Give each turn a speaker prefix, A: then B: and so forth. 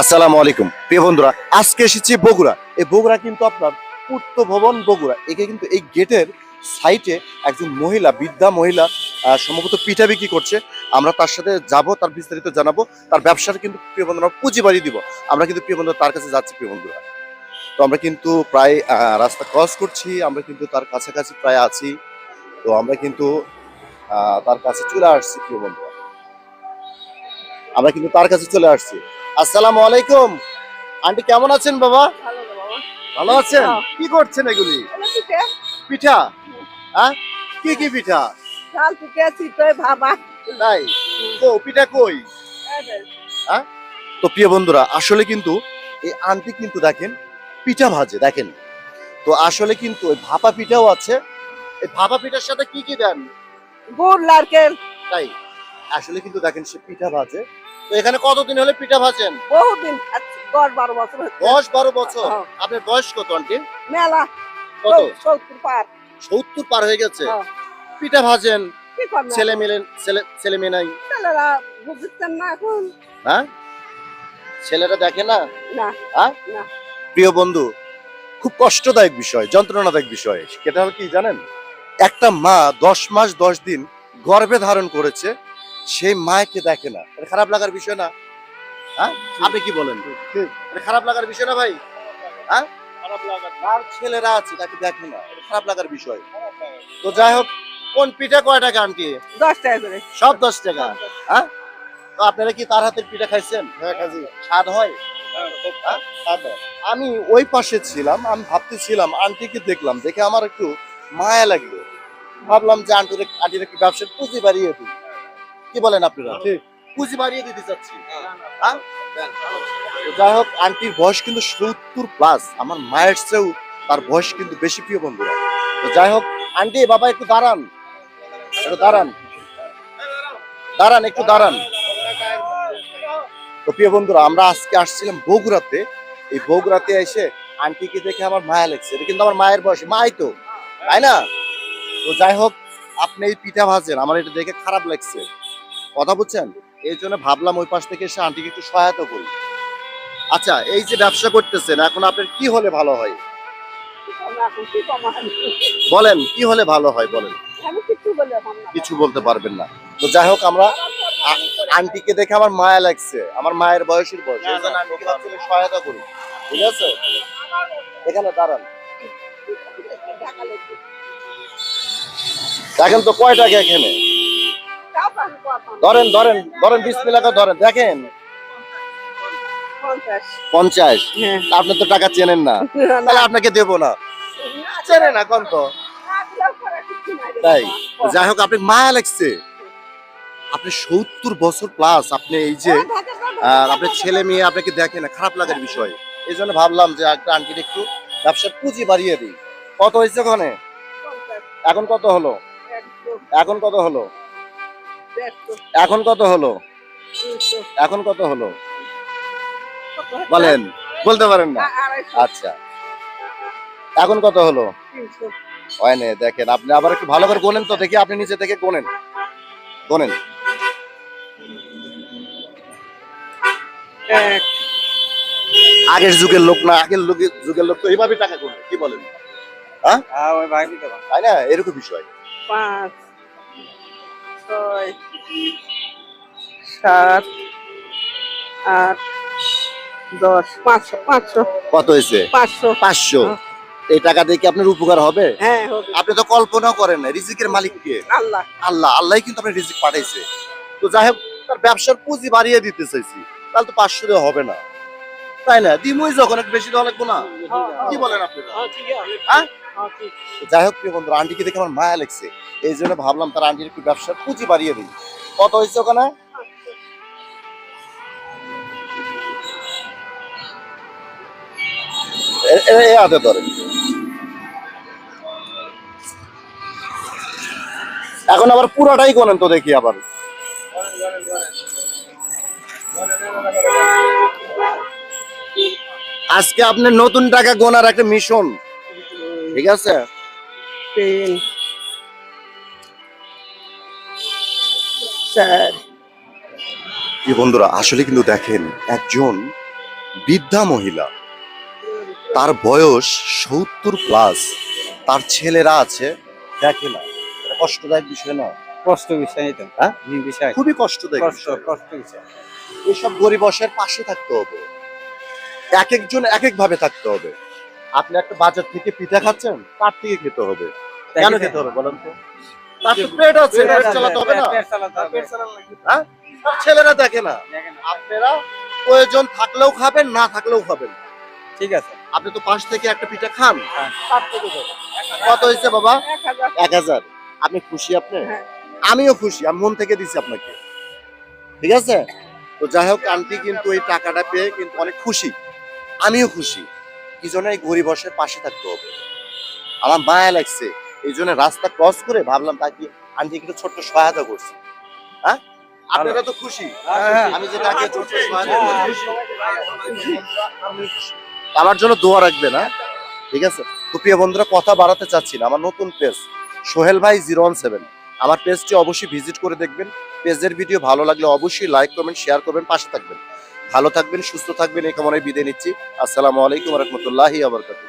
A: আসসালামু আলাইকুম। প্রিয় বন্ধুরা, আজকে এসেছি বগুড়া। এই বগুড়া কিন্তু আপনার পূর্ত ভবন বগুড়া। একে কিন্তু এই গেটের সাইটে একজন মহিলা, বৃদ্ধা মহিলা সম্ভবত পিঠা বিক্রি করছে। আমরা তার সাথে যাব, তার বিস্তারিত জানাব। তার ব্যবসার কিন্তু প্রিয় বন্ধুরা পুঁজি বাড়িয়ে দিব। আমরা কিন্তু প্রিয় বন্ধুরা তার কাছে যাচ্ছি, প্রিয় বন্ধুরা। তো আমরা কিন্তু প্রায় রাস্তা ক্রস করছি। আমরা কিন্তু তার কাছাকাছি প্রায় আছি। তো আমরা কিন্তু তার কাছে চলে আসছি, প্রিয় বন্ধুরা। আমরা কিন্তু তার কাছে চলে আসছি। আসসালামু আলাইকুম। আন্টি কেমন আছেন বাবা?
B: ভালো
A: আছেন?
B: হ্যাঁ।
A: কি করছেন এগুলি?
B: পিঠা।
A: হ্যাঁ? কি কি পিঠা?
B: চাল পিঠে, চিতই, ভাপা।
A: তাই? তো পিঠা কই?
B: এই
A: তো প্রিয় বন্ধুরা আসলে কিন্তু এই আন্টি কিন্তু দেখেন পিঠা ভাজে দেখেন। তো আসলে কিন্তু ওই ভাপা পিঠাও আছে। এই ভাপা পিঠার সাথে কি কি দেন?
B: গুড় নারকেল।
A: তাই? আসলে কিন্তু দেখেন সে পিঠা ভাজে। তো এখানে কতদিন হলে পিঠা ভাজেন?
B: বহুদিন দশ বারো বছর।
A: দশ বারো বছর?
B: হ্যাঁ।
A: আপনার বয়স কত আন্টি?
B: মেলা।
A: কত?
B: সত্তর পার।
A: সত্তর পার হয়ে গেছে?
B: হ্যাঁ।
A: পিঠা ভাজেন? ছেলে মেলে ছেলে ছেলে মেয়ে নাই?
B: ছেলেরা বুঝছেন না এখন।
A: হ্যাঁ? ছেলেরা দেখে না। হ্যাঁ?
B: না।
A: প্রিয় বন্ধু খুব কষ্টদায়ক বিষয় যন্ত্রণাদায়ক বিষয়। সেটা হলো কি জানেন? একটা মা দশ মাস দশ দিন গর্ভে ধারণ করেছে সেই মাকে দেখে না। এটা খারাপ লাগার বিষয় না। হ্যাঁ? আপনি কি বলেন? খারাপ লাগার বিষয় না ভাই? হ্যাঁ? ছেলেরা আছে তাকে দেখে না। খারাপ লাগার বিষয়। তো যাই হোক কোন পিঠা কয় টাকা আনটি?
B: দশ টাকা করে।
A: সব দশ টাকা। হ্যাঁ। তো আপনারা কি তার হাতের পিঠা খাইছেন? স্বাদ হয়? হ্যাঁ, স্বাদ। হয়। আমি ওই পাশে ছিলাম আমি ভাবতেছিলাম আন্টিকে দেখলাম দেখে আমার একটু মায়া লাগল। ভাবলাম যে আন্টির আন্টির একটু ব্যবসার পুঁজি বাড়িয়ে দিই। কি বলেন আপনারা? পুঁজি বাড়িয়ে দিতে চাচ্ছি। হ্যাঁ? যাই হোক আন্টির বয়স কিন্তু সত্তর প্লাস আমার মায়ের চেয়েও তার বয়স কিন্তু বেশি প্রিয় বন্ধুরা। তো যাই হোক আন্টি বাবা একটু দাঁড়ান। একটু দাঁড়ান। দাঁড়ান একটু দাঁড়ান। তো প্রিয় বন্ধুরা আমরা আজকে আসছিলাম বগুড়াতে। এই বগুড়াতে এসে আন্টিকে দেখে আমার মায়া লাগছে। এটা কিন্তু আমার মায়ের বয়স। মাই তো তাই না? তো যাই হোক আপনি এই পিঠা ভাজেন। আমার এটা দেখে খারাপ লাগছে। কথা বুঝছেন? এই জন্য ভাবলাম ওই পাশ থেকে এসে আন্টিকে একটু সহায়তা করি। আচ্ছা এই যে ব্যবসা করতেছেন, এখন আপনার কি হলে ভালো হয়? বলেন, কি হলে ভালো হয় বলেন। কিছু বলতে পারবেন না। তো যাই হোক, আমরা আন্টিকে দেখে আমার মায়া লাগছে। আমার মায়ের বয়সের বয়স। সহায়তা করি। ঠিক আছে? এখানে দাঁড়ান। দেখেন তো কয় টাকা এখানে? ধরেন ধরেন ধরেন বিশ মিলাকা ধরেন দেখেন।
B: পঞ্চাশ। হ্যাঁ।
A: আপনি তো টাকা চেনেন না। তাহলে আপনাকে দেবো না। চেনে না কোন তো। তাই যাই হোক আপনি মায়া লাগছে। আপনি সত্তর বছর প্লাস আপনি এই যে আর আপনার ছেলে মেয়ে আপনাকে দেখে না খারাপ লাগার বিষয়। এই জন্য ভাবলাম যে একটা আন্টির একটু ব্যবসার পুঁজি বাড়িয়ে দিই। কত হয়েছে ওখানে? এখন কত হলো? এখন কত হলো? এখন কত হলো? এখন কত হলো? বলেন বলতে পারেন না? আচ্ছা। এখন কত হলো? হয় না দেখেন আপনি আবার একটু ভালো করে গোনেন তো দেখি আপনি নিচে থেকে গোনেন। গোনেন। আগের যুগের লোক না আগের যুগের লোক তো এইভাবে টাকা করবে কি বলেন? তাই না? এরকম বিষয়।
B: পাঁচ ছয় সাত আট দশ পাঁচশো পাঁচশো।
A: কত হয়েছে?
B: পাঁচশো।
A: পাঁচশো।
B: হ্যাঁ।
A: এই টাকা দিয়ে কি আপনার উপকার হবে?
B: হ্যাঁ
A: আপনি তো কল্পনাও করেন না রিজিকের মালিক কে
B: আল্লাহ।
A: আল্লাহ আল্লাহ কিন্তু আপনার রিজিক পাঠাইছে। তো যাই হোক তার ব্যবসার পুঁজি বাড়িয়ে দিতে চাইছি তাহলে তো পাঁচশো দেওয়া হবে না। তাই না? দিমই যখন বেশি দেওয়া লাগবে না? কি বলেন আপনারা? হ্যাঁ? তো যাই হোক, প্রিয় বন্ধুরা, আন্টিকে দেখে আমার মায়া লাগছে এই জন্য ভাবলাম তার আন্টির একটু ব্যবসার পুঁজি বাড়িয়ে দিই। কত হয়েছে ওখানে? এখন আবার পুরাটাই গোনেন তো দেখি আবার। আজকে আপনার নতুন টাকা গোনার একটা মিশন ঠিক আছে?
B: তিন। চার।
A: বন্ধুরা আসলে কিন্তু দেখেন একজন বৃদ্ধা মহিলা তার বয়স সত্তর প্লাস তার ছেলেরা আছে দেখে না। কষ্টদায়ক বিষয় না?
C: কষ্ট বিষয় এটা
A: হ্যাঁ?
C: বিষয়।
A: খুবই কষ্টদায়ক
C: কষ্ট
A: বিষয়।
C: কষ্ট বিষয়।
A: এসব গরিবসের পাশে থাকতে হবে। এক একজন এক এক ভাবে থাকতে হবে। আপনি একটা বাজার থেকে পিঠা খাচ্ছেন তার থেকে খেতে হবে। কেন খেতে হবে বলেন তো? তার তো পেট আছে পেট চালাতে হবে না। হ্যাঁ? ছেলেরা দেখে না। আপনারা প্রয়োজন থাকলেও খাবেন না থাকলেও খাবেন।
C: ঠিক আছে।
A: আপনি তো পাশ থেকে একটা পিঠা খান
C: হ্যাঁ।
A: থেকে কত হয়েছে বাবা?
B: এক হাজার।
A: আপনি খুশি আপনি?
B: হ্যাঁ।
A: আমিও খুশি আমি মন থেকে দিছি আপনাকে। ঠিক আছে? তো যাই হোক আন্টি কিন্তু এই টাকাটা পেয়ে কিন্তু অনেক খুশি। আমিও খুশি। কি জন্য এই গরিবসের পাশে থাকতে হবে। আমার মায়া লাগছে। এই জন্য রাস্তা ক্রস করে ভাবলাম তাকে আন্টি কিন্তু ছোট্ট সহায়তা করছি। হ্যাঁ?
C: হ্যাঁ, হ্যাঁ।
A: আমার জন্য দোয়া রাখবে না ঠিক আছে? তো প্রিয় বন্ধুরা কথা বাড়াতে চাচ্ছি না। আমার নতুন পেজ সোহেল ভাই জিরো ওয়ান সেভেন। আমার পেজটি অবশ্যই ভিজিট করে দেখবেন। পেজের ভিডিও ভালো লাগলে অবশ্যই লাইক করবেন শেয়ার করবেন পাশে থাকবেন। ভালো থাকবেন সুস্থ থাকবেন এই কামনায় বিদায় নিচ্ছি। আসসালামু আলাইকুম রহমতুল্লাহি আবরকাতুহ